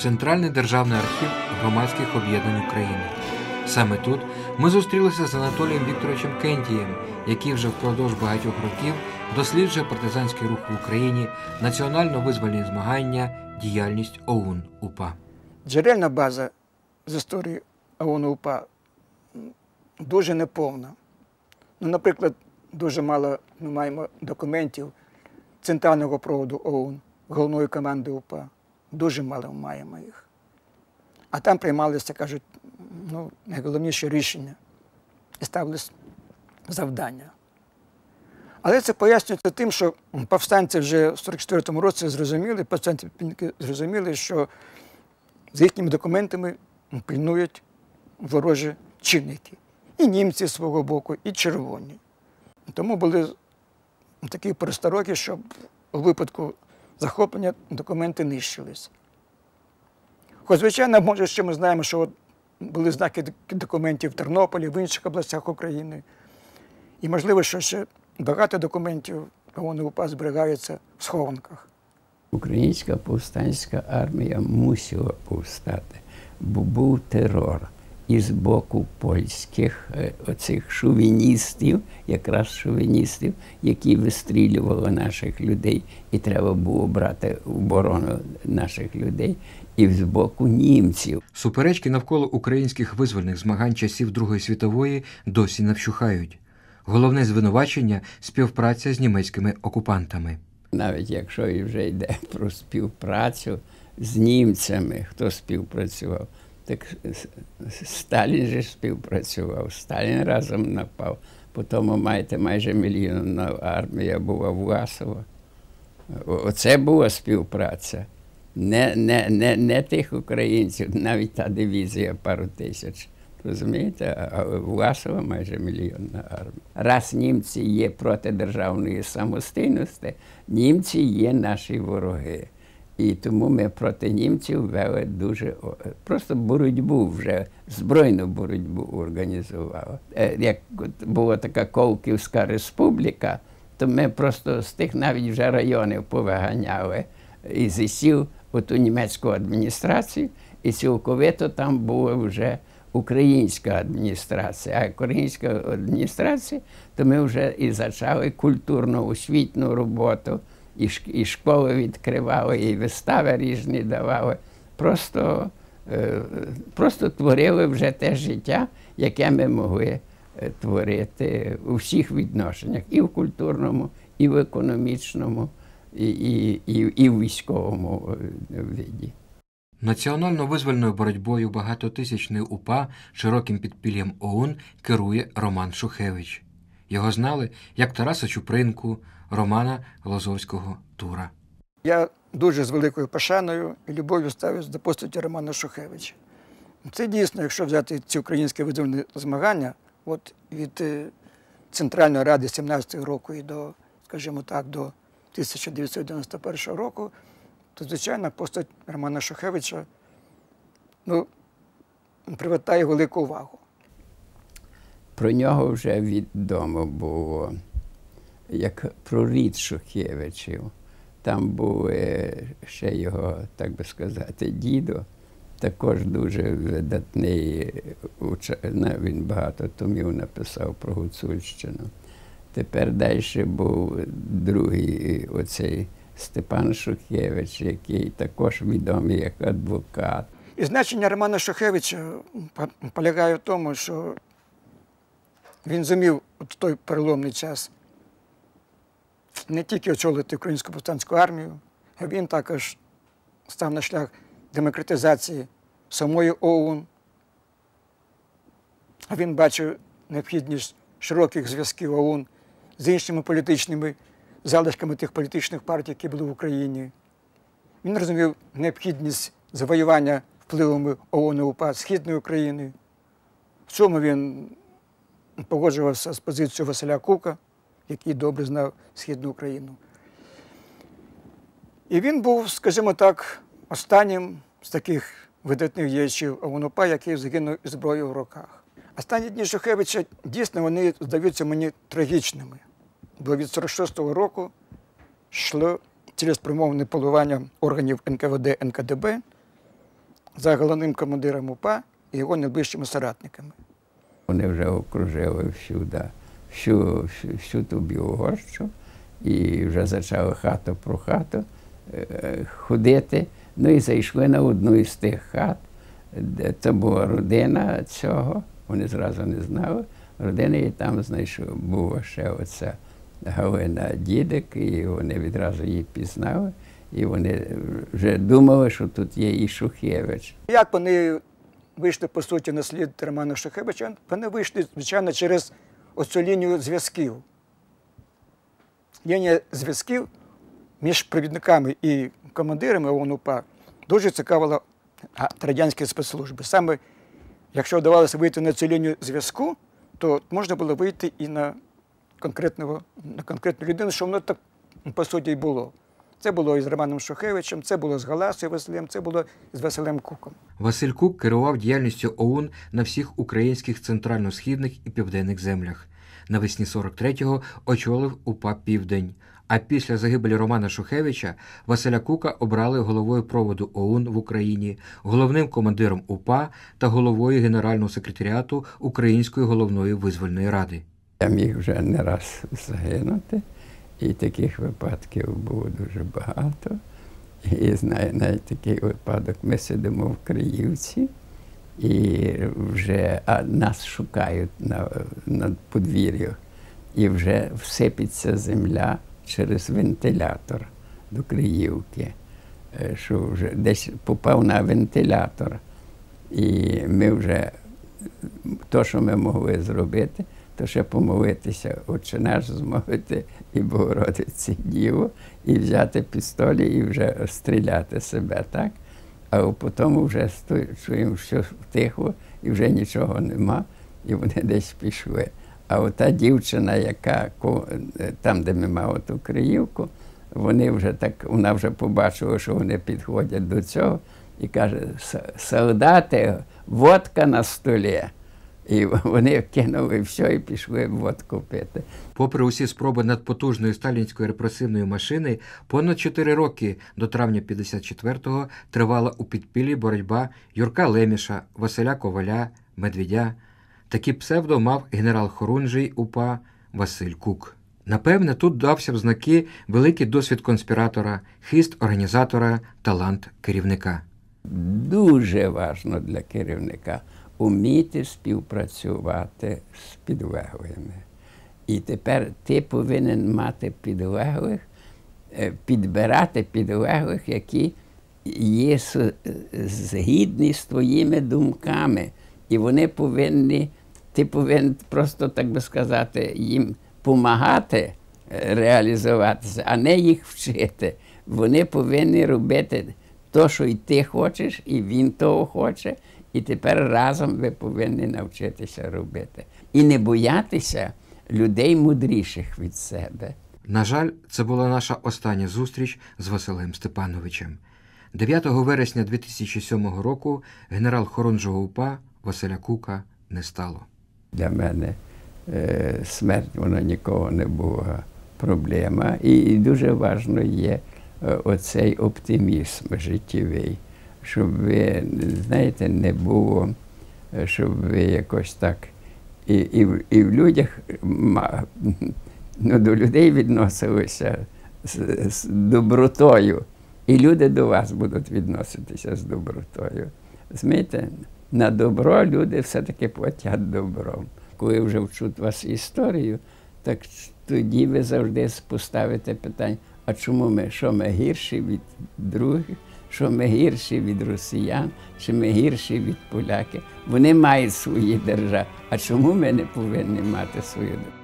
Центральний державний архів громадських об'єднань України. Саме тут ми зустрілися з Анатолієм Вікторовичем Кентієм, який вже впродовж багатьох років досліджує партизанський рух в Україні, національно-визвольні змагання, діяльність ОУН УПА. Джерельна база з історії ООН УПА дуже неповна. Ну, наприклад, дуже мало ми маємо документів центрального проводу ОУН, головної команди УПА. Дуже мало маємо їх. А там приймалися, кажуть, ну, найголовніші рішення і ставились завдання. Але це пояснюється тим, що повстанці вже в 44-му році зрозуміли, повстанці зрозуміли, що за їхніми документами пильнують ворожі чинники. І німці з свого боку, і червоні. Тому були такі перестороги, щоб у випадку захоплення документи нищились. Хоч, звичайно, може, ще ми знаємо, що от були знаки документів в Тернополі, в інших областях України. І можливо, що ще багато документів вони УПА зберігаються в схованках. Українська повстанська армія мусила повстати, бо був терор і з боку польських оцих шовіністів, якраз шовіністів, які вистрілювали наших людей, і треба було брати оборону наших людей, і з боку німців. Суперечки навколо українських визвольних змагань часів Другої світової досі не вщухають. Головне звинувачення співпраця з німецькими окупантами. Навіть якщо і вже йде про співпрацю з німцями, хто співпрацював, так Сталін же співпрацював, Сталін разом напав. Потім маєте майже мільйонна армія була Власова. Оце була співпраця. Не, не, не, не тих українців, навіть та дивізія пару тисяч. Розумієте, Власова майже мільйонна армія. Раз німці є проти державної самостійності, німці є наші вороги. І тому ми проти німців вели дуже просто боротьбу вже, збройну боротьбу організували. Як була така Колківська республіка, то ми просто з тих навіть вже районів повиганяли і зі сіл у ту німецьку адміністрацію, і цілковито там була вже українська адміністрація. А українська адміністрація, то ми вже і почали культурно-освітню роботу, і, і школи відкривали, і вистави різні давали. Просто, е, просто творили вже те життя, яке ми могли творити у всіх відношеннях, і в культурному, і в економічному, і, і, і, і в військовому виді. Національно-визвольною боротьбою багатотисячної УПА широким підпіллям ОУН керує Роман Шухевич. Його знали як Тараса Чупринку, Романа Лозовського Тура. Я дуже з великою пошаною і любов'ю ставлюсь до постаті Романа Шухевича. Це дійсно, якщо взяти ці українські визвольні змагання, от від Центральної ради 17-го року і до, скажімо так, до 1991 року то, звичайно, постать Романа Шухевича ну, привертає велику увагу. Про нього вже відомо було, як про рід Шухевичів. Там був ще його, так би сказати, дідо, також дуже видатний, він багато томів написав про Гуцульщину. Тепер далі був другий оцей. Степан Шухевич, який також відомий як адвокат. І значення Романа Шухевича полягає в тому, що він зумів в той переломний час не тільки очолити українську повстанську армію, а він також став на шлях демократизації самої ОУН. Він бачив необхідність широких зв'язків ОУН з іншими політичними залишками тих політичних партій, які були в Україні. Він розумів необхідність завоювання впливами ООН УПА Східної України. В цьому він погоджувався з позицією Василя Кука, який добре знав Східну Україну. І він був, скажімо так, останнім з таких видатних діячів ООН УПА, який загинув із зброєю в руках. Останні дні Шухевича дійсно вони здаються мені трагічними бо від 46-го року йшло цілеспрямоване полювання органів НКВД НКДБ за головним командиром УПА і його найближчими соратниками. Вони вже окружили всюди, всю, всю, ту Білогорщу і вже почали хату про хату е, ходити. Ну і зайшли на одну із тих хат, де це була родина цього, вони зразу не знали. Родина і там знайшов, була ще оця Галина Дідик, і вони відразу її пізнали. І вони вже думали, що тут є і Шухевич. Як вони вийшли, по суті, на слід Романа Шухевича? Вони вийшли, звичайно, через оцю лінію зв'язків. Лінія зв'язків між провідниками і командирами ООН УПА дуже цікавила радянські спецслужби. Саме якщо вдавалося вийти на цю лінію зв'язку, то можна було вийти і на конкретного, на конкретну людину, що воно так по суті і було. Це було і з Романом Шухевичем, це було з Галасою Василем, це було з Василем Куком. Василь Кук керував діяльністю ОУН на всіх українських центрально-східних і південних землях. Навесні 43-го очолив УПА Південь. А після загибелі Романа Шухевича Василя Кука обрали головою проводу ОУН в Україні, головним командиром УПА та головою Генерального секретаріату Української головної визвольної ради. Я міг вже не раз загинути, і таких випадків було дуже багато. І знаю, навіть такий випадок. Ми сидимо в Криївці, і вже а нас шукають на, на подвір'ю, і вже всипеться земля через вентилятор до Криївки, е, що вже десь попав на вентилятор. І ми вже то, що ми могли зробити, то ще помолитися, отче наш змовити і Богородиці Діву, і взяти пістолі і вже стріляти себе, так? А потім вже чуємо, що тихо, і вже нічого нема, і вони десь пішли. А ота дівчина, яка е, там, де ми мали ту Криївку, вони вже так, вона вже побачила, що вони підходять до цього, і каже: солдати, водка на столі. І вони кинули все і пішли водку пити. Попри усі спроби надпотужної сталінської репресивної машини, понад 4 роки до травня 54-го тривала у підпіллі боротьба Юрка Леміша, Василя Коваля, Медведя. Такі псевдо мав генерал Хорунжий УПА Василь Кук. Напевне, тут дався в знаки великий досвід конспіратора, хист організатора, талант керівника. Дуже важливо для керівника вміти співпрацювати з підлеглими. І тепер ти повинен мати підлеглих, е, підбирати підлеглих, які є згідні з твоїми думками. І вони повинні, ти повинен просто, так би сказати, їм допомагати реалізуватися, а не їх вчити. Вони повинні робити те, що і ти хочеш, і він того хоче, і тепер разом ви повинні навчитися робити. І не боятися людей мудріших від себе. На жаль, це була наша остання зустріч з Василем Степановичем. 9 вересня 2007 року генерал Хорунжого УПА Василя Кука не стало. Для мене е, смерть вона нікого не була проблема. І, і дуже важливо є е, оцей оптимізм життєвий, щоб ви, знаєте, не було, е, щоб ви якось так і, і, і в людях ну, до людей відносилися з, з добротою. І люди до вас будуть відноситися з добротою. Розумієте, на добро люди все-таки платять добром. Коли вже вчуть вас історію, так тоді ви завжди поставите питання, а чому ми? Що ми гірші від других? Що ми гірші від росіян, чи ми гірші від поляків? Вони мають свої держави. А чому ми не повинні мати свою державу?